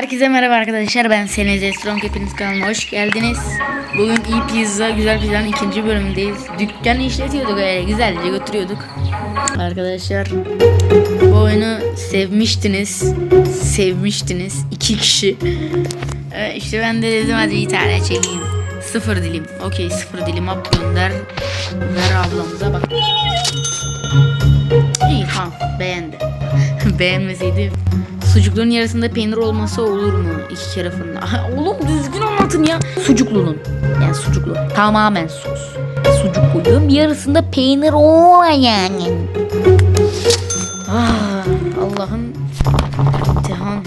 Herkese merhaba arkadaşlar ben Seniz Estrong hepiniz kanalıma hoş geldiniz. Bugün iyi pizza güzel pizzanın ikinci bölümündeyiz. Dükkanı işletiyorduk öyle güzelce götürüyorduk. Arkadaşlar bu oyunu sevmiştiniz. Sevmiştiniz iki kişi. Ee, işte ben de dedim hadi bir tane çekeyim. Sıfır dilim. Okey sıfır dilim up gönder. Ver ablamıza bak. İyi tamam beğendi. Beğenmeseydi Sucukluğun yarısında peynir olması olur mu? İki kere fırında. Oğlum düzgün anlatın ya. Sucuklunun. Yani sucuklu. Tamamen sos. Sucuk. Yarısında peynir o yani. Ah, Allah'ım. İmtihan.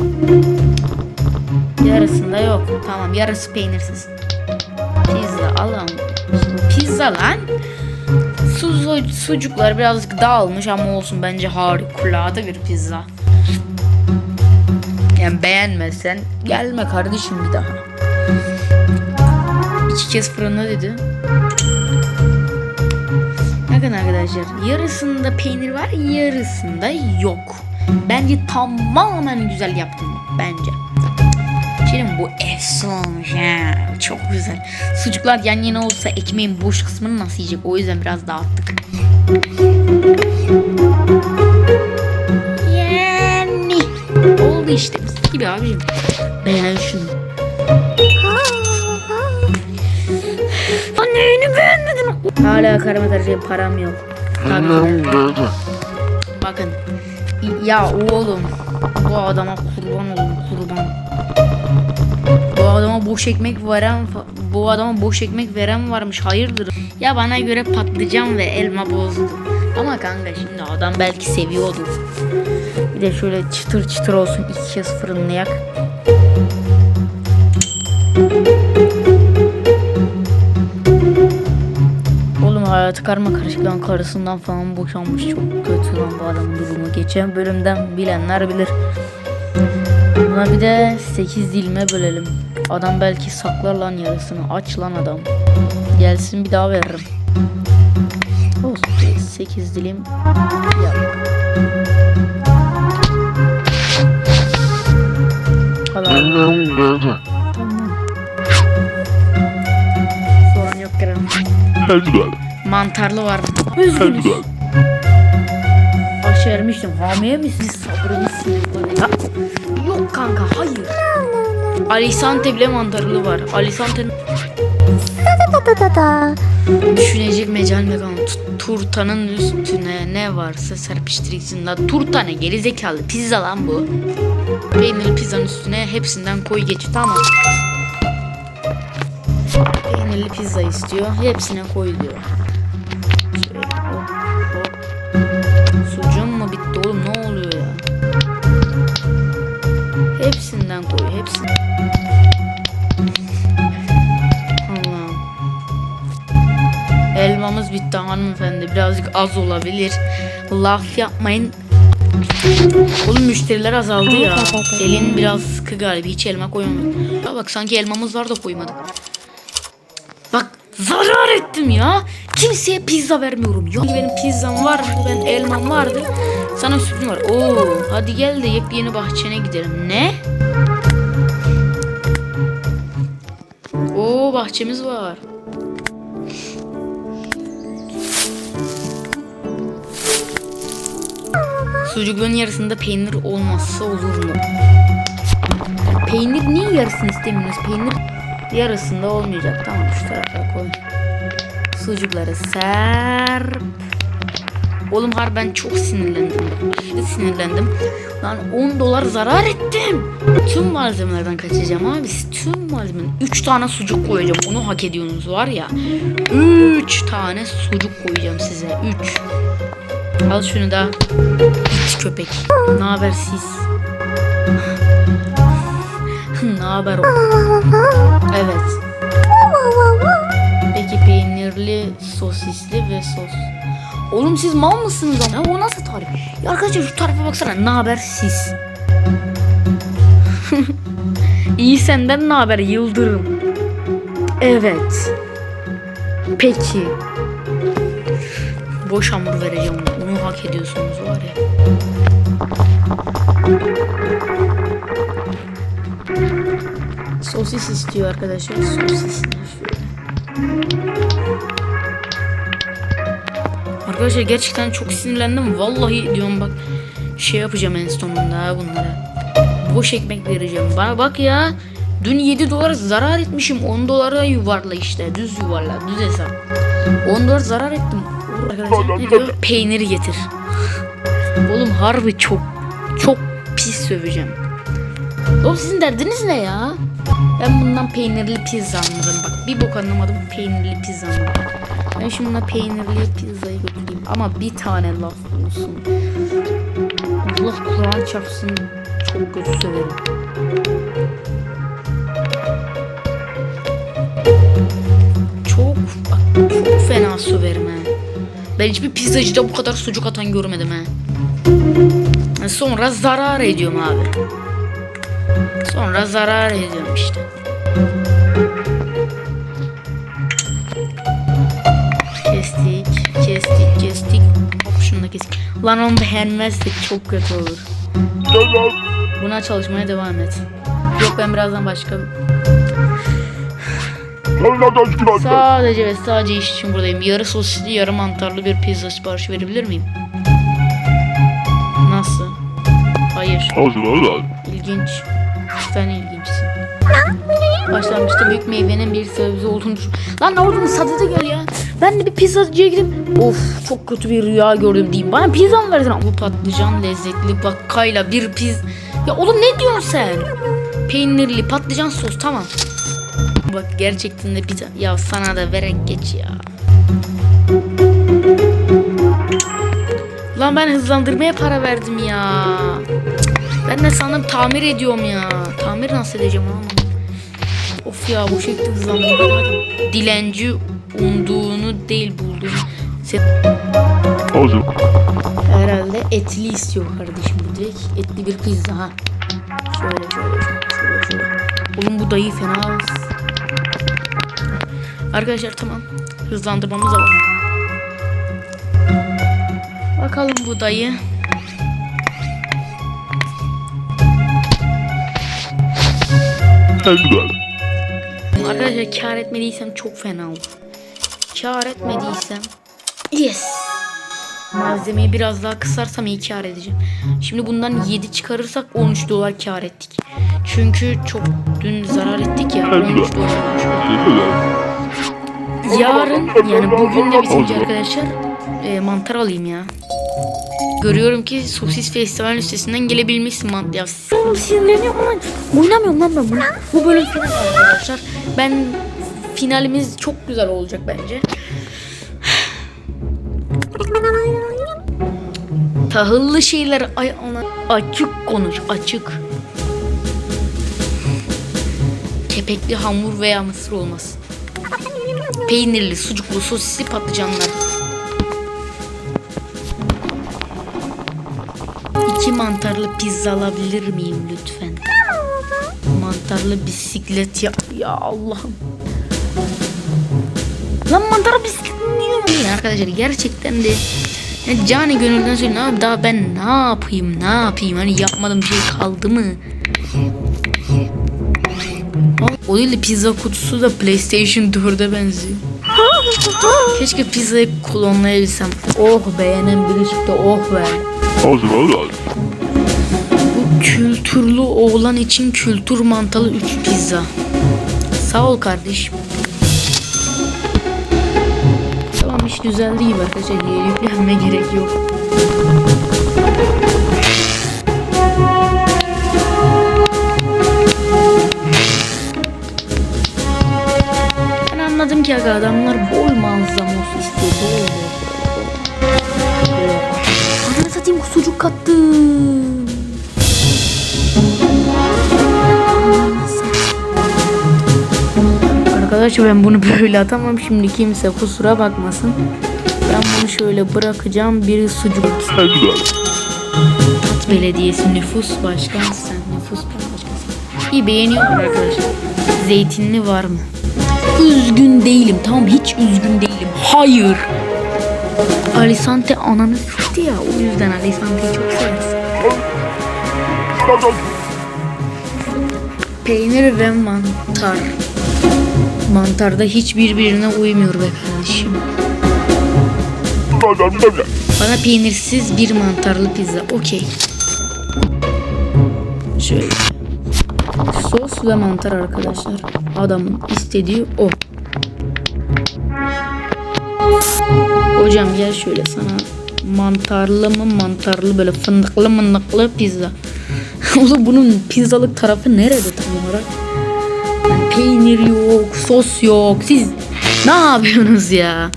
Yarısında yok. Tamam yarısı peynirsiz. Pizza alalım. Pizza lan. Su, sucuklar birazcık dağılmış ama olsun bence harikulade bir pizza. Yani beğenmezsen gelme kardeşim bir daha. İki kez fırında dedi. Bakın arkadaşlar yarısında peynir var yarısında yok. Bence tamamen güzel yaptım bence. Şimdi bu efsane olmuş. Çok güzel. Sucuklar yan yana olsa ekmeğin boş kısmını nasıl yiyecek? O yüzden biraz dağıttık. İşte mis gibi abicim. Beğen şunu. Lan neyini beğenmedin? Hala karama karışık param yok. Tabii. Bakın. Ya oğlum. Bu adama kurban olun kurban. Bu adama boş ekmek veren bu adama boş ekmek veren varmış hayırdır? Ya bana göre patlıcan ve elma bozdu. Ama kanka şimdi adam belki seviyordur. De şöyle çıtır çıtır olsun iki kez fırınlayak. Oğlum hayatı karma karışık lan karısından falan boşanmış çok kötü lan bu adamın durumu. Geçen bölümden bilenler bilir. Buna bir de 8 dilime bölelim. Adam belki saklar lan yarısını. Aç lan adam. Gelsin bir daha veririm. Olsun 8 dilim yap. Tamam. Sorun yok kırarım. Mantarlı var? Üzgünüz. Aşermiştim. Hamiye misiniz? Sabrımı. Yok kanka hayır. Alisante bile mantarlı var. Alisante düşünecek mecal mekan. T- Turtanın üstüne ne varsa serpiştirirsin la. Turta ne geri zekalı. Pizza lan bu. Peynirli pizzanın üstüne hepsinden koy geç. Tamam. Peynirli pizza istiyor. Hepsine koy diyor. Sucuğum mu bitti oğlum ne oluyor ya? Hepsinden koy hepsini. Elmamız bitti hanımefendi. Birazcık az olabilir. Laf yapmayın. Oğlum müşteriler azaldı ya. Elin biraz sıkı galiba. Hiç elma koymadık. Ya bak sanki elmamız var da koymadık. Bak zarar ettim ya. Kimseye pizza vermiyorum. Yok benim pizzam var. Ben elmam vardı. Sana sütüm var. Oo, hadi gel de yepyeni bahçene gidelim. Ne? Oo bahçemiz var. Sucukların yarısında peynir olmazsa olur mu? Peynir niye yarısını istemiyorsunuz? Peynir yarısında olmayacak. Tamam şu tarafa koy. Sucukları serp. Oğlum har ben çok sinirlendim. Aşırı sinirlendim. Lan 10 dolar zarar ettim. Tüm malzemelerden kaçacağım abi. Tüm malzemelerden 3 tane sucuk koyacağım. Onu hak ediyorsunuz var ya. 3 tane sucuk koyacağım size. 3. Al şunu da. İç köpek. Ne haber siz? ne haber? Evet. Peki peynirli, sosisli ve sos. Oğlum siz mal mısınız ama? Ya o nasıl tarif? Ya arkadaşlar şu tarife baksana. Ne haber siz? İyi senden ne haber Yıldırım? Evet. Peki. Boş hamur vereceğim. Hak ediyorsunuz var ya. Sosis istiyor arkadaşlar. Sosis. Arkadaşlar gerçekten çok sinirlendim. Vallahi diyorum bak şey yapacağım en sonunda bunlara. Boş ekmek vereceğim. Bana bak ya. Dün 7 dolar zarar etmişim. 10 dolara yuvarla işte. Düz yuvarla. Düz hesap. 10 dolar zarar ettim. Arkadaşlar? Peyniri getir. Oğlum harbi çok çok pis söveceğim. Oğlum sizin derdiniz ne ya? Ben bundan peynirli pizza anladım. Bak bir bok anlamadım peynirli pizza anladım. Ben şimdi buna peynirli pizzayı götüreyim. Ama bir tane laf olsun. Allah Kur'an çarpsın. Çok kötü söverim. Çok bak çok fena söverim. Ben hiçbir pizzacıda bu kadar sucuk atan görmedim ha. Sonra zarar ediyorum abi. Sonra zarar ediyorum işte. Kestik, kestik, kestik. Hop şunu da kestik. Lan onu beğenmezsek çok kötü olur. Buna çalışmaya devam et. Yok ben birazdan başka... Sadece ve sadece iş için buradayım. Yarı sosisli, yarı mantarlı bir pizza siparişi verebilir miyim? Nasıl? Hayır. İlginç. Sen ilginçsin. Başlangıçta büyük meyvenin bir sebze olduğunu düşün. Lan ne olduğunu sadede gel ya. Ben de bir pizzacıya gidip of çok kötü bir rüya gördüm diyeyim. Bana pizza mı verdin? Bu patlıcan lezzetli bakkayla bir piz... Ya oğlum ne diyorsun sen? Peynirli patlıcan sos tamam. Bak gerçekten de pizza. Ya sana da verek geç ya. Lan ben hızlandırmaya para verdim ya. Ben de sandım tamir ediyorum ya. Tamir nasıl edeceğim ama. Of ya bu şekilde hızlandırdım. Hadi. Dilenci umduğunu değil bulduğunu. Sen herhalde etli istiyor kardeşim bu direkt. Etli bir pizza ha. Şöyle şöyle şöyle şöyle şöyle. Oğlum bu dayı fena. Arkadaşlar tamam. Hızlandırmamız var. Bakalım bu dayı. Arkadaşlar kar etmediysem çok fena olur. Kar etmediysem yes. Malzemeyi biraz daha kısarsam iyi kar edeceğim. Şimdi bundan 7 çıkarırsak 13 dolar kar ettik. Çünkü çok dün zarar ettik ya 13 dolar olmuş. Yarın yani bugün de bitince arkadaşlar e, mantar alayım ya. Görüyorum ki sosis festival üstesinden gelebilmişsin mant ya. Sinirleniyorum lan. Oynamıyorum lan ben bunu. Bu bölüm final arkadaşlar. Ben finalimiz çok güzel olacak bence. Tahıllı şeyler ay ana açık konuş açık. Kepekli hamur veya mısır olmasın. Peynirli, sucuklu, sosisli patlıcanlar. İki mantarlı pizza alabilir miyim lütfen? Mantarlı bisiklet ya. Ya Allah'ım. Lan mantarlı bisiklet niye ya arkadaşlar gerçekten de yani cani gönülden söylüyorum abi daha ben ne yapayım ne yapayım hani yapmadığım şey kaldı mı? O değil de pizza kutusu da PlayStation 4'e benziyor. Keşke pizzayı klonlayabilsem. Oh beğenen biri çıktı oh be. Bu kültürlü oğlan için kültür mantalı 3 pizza. Sağ ol kardeşim. Tamam iş düzeldi gibi arkadaşlar. Yeni yüklenme gerek yok. Anladım ki aga adamlar bol malzeme olsun istiyor. Bol bol. Ananı satayım sucuk kattım. Ananı satayım. Arkadaşlar ben bunu böyle atamam şimdi kimse kusura bakmasın. Ben bunu şöyle bırakacağım. Biri sucuk Belediyesi nüfus başkanı sen. Nüfus başkası. İyi beğeniyorlar arkadaşlar. Zeytinli var mı? Üzgün değilim. Tamam hiç üzgün değilim. Hayır. Alisante ananı sıktı ya. O yüzden Alisante'yi çok seversin. Peynir ve mantar. Mantarda hiç birbirine uymuyor be kardeşim. Bana peynirsiz bir mantarlı pizza. Okey. Şöyle. Sos ve mantar arkadaşlar. Adamın istediği o. Hocam gel şöyle sana mantarlı mı mantarlı böyle fındıklı mındıklı pizza. Oğlum bunun pizzalık tarafı nerede tam olarak? Yani peynir yok, sos yok. Siz ne yapıyorsunuz ya?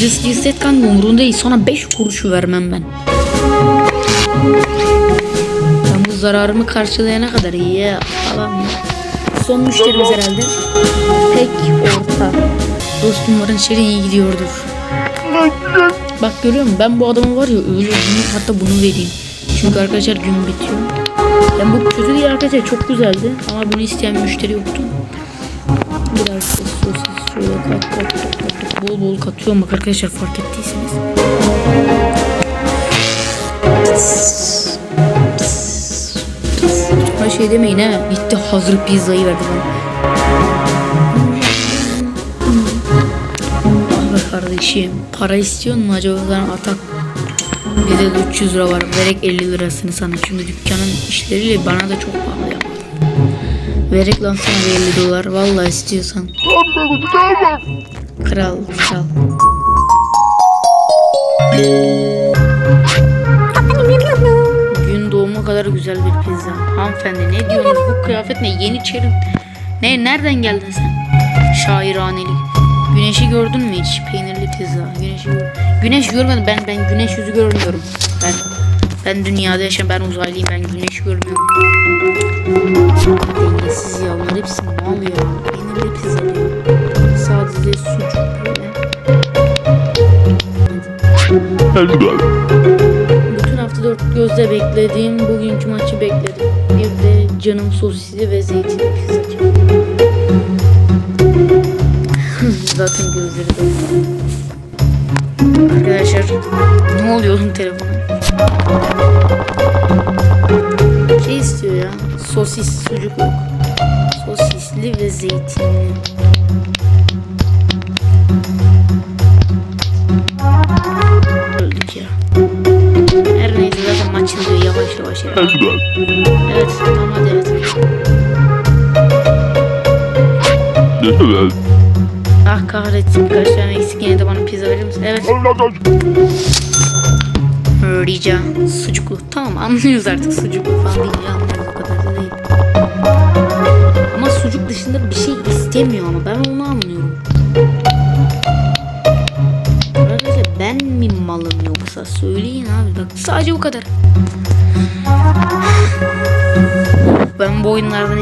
Cız cız et kanka umurunda değil. Sana 5 kuruşu vermem ben. Zararımı karşılayana kadar iyi falan ya. Son müşterimiz herhalde. Pek orta. Dostum umarın işleri iyi gidiyordur. Bak görüyor musun? Ben bu adamı var ya bunu hatta bunu vereyim. Çünkü arkadaşlar gün bitiyor. Yani bu kötü değil arkadaşlar çok güzeldi ama bunu isteyen müşteri yoktu. Biraz sosis şöyle kat kat kat kat. bol bol katıyorum bak arkadaşlar fark ettiyseniz. Şey demeyin ha. Gitti hazır pizzayı verdi bana. Be kardeşim para istiyor mu acaba? Sana atak Bizde de 300 lira var verek 50 lirasını sana. Çünkü dükkanın işleriyle bana da çok pahalı yaptı Verek lan sana bir 50 dolar vallahi istiyorsan. Kral kral Kadar güzel bir pizza Hanımefendi ne diyorsunuz bu kıyafet ne yeni çerim Ne nereden geldin sen Şairanelik Güneşi gördün mü hiç? Peynirli pizza. Güneşi gör Güneş görmedim. Ben ben güneş yüzü görmüyorum. Ben ben dünyada yaşayan ben uzaylıyım. Ben güneş görmüyorum. Dengesiz ya. Onlar hepsi mal ya. Peynirli pizza diyor. Sadece sucuk böyle. Gözle beklediğim bugünkü maçı bekledim. Bir de canım sosisli ve zeytinli pizzacı. Zaten gözleri de. Arkadaşlar ne oluyor oğlum telefona? Şey istiyor ya. Sosis sucuk yok. Sosisli ve zeytinli. Ya. Evet tamam hadi evet. Ah kahretsin birkaç tane eksik yine de bana pizza verir misin? Evet. Rica. Sucuklu. Tamam anlıyoruz artık sucuklu falan değil. Anlıyoruz o kadar da değil. Ama sucuk dışında bir şey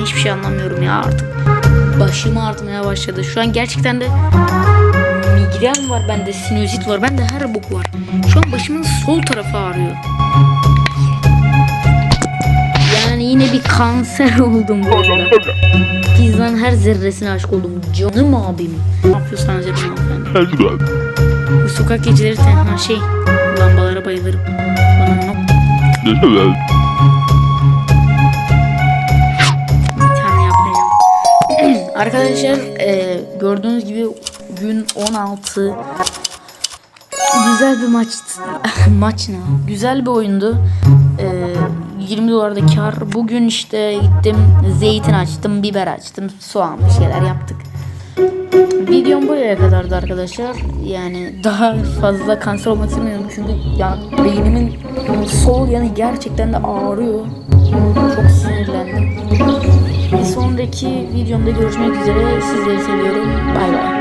hiçbir şey anlamıyorum ya artık. Başım artmaya başladı. Şu an gerçekten de migren var bende, sinüzit var. Bende her bok var. Şu an başımın sol tarafı ağrıyor. Yani yine bir kanser oldum burada. Pizzanın her zerresine aşık oldum. Canım abim. Ne yapıyorsanız yapın hanımefendi. Bu sokak geceleri tenha şey. Lambalara bayılırım. Bana nok Arkadaşlar e, gördüğünüz gibi gün 16 güzel bir maç maç ne? Güzel bir oyundu. E, 20 dolar da kar. Bugün işte gittim zeytin açtım, biber açtım, soğan bir şeyler yaptık. Videom buraya kadardı arkadaşlar. Yani daha fazla kanser olmak istemiyorum çünkü ya beynimin sol yanı gerçekten de ağrıyor. Çok sinirlendim. Sonraki videomda görüşmek üzere. Sizleri seviyorum. Bay bay.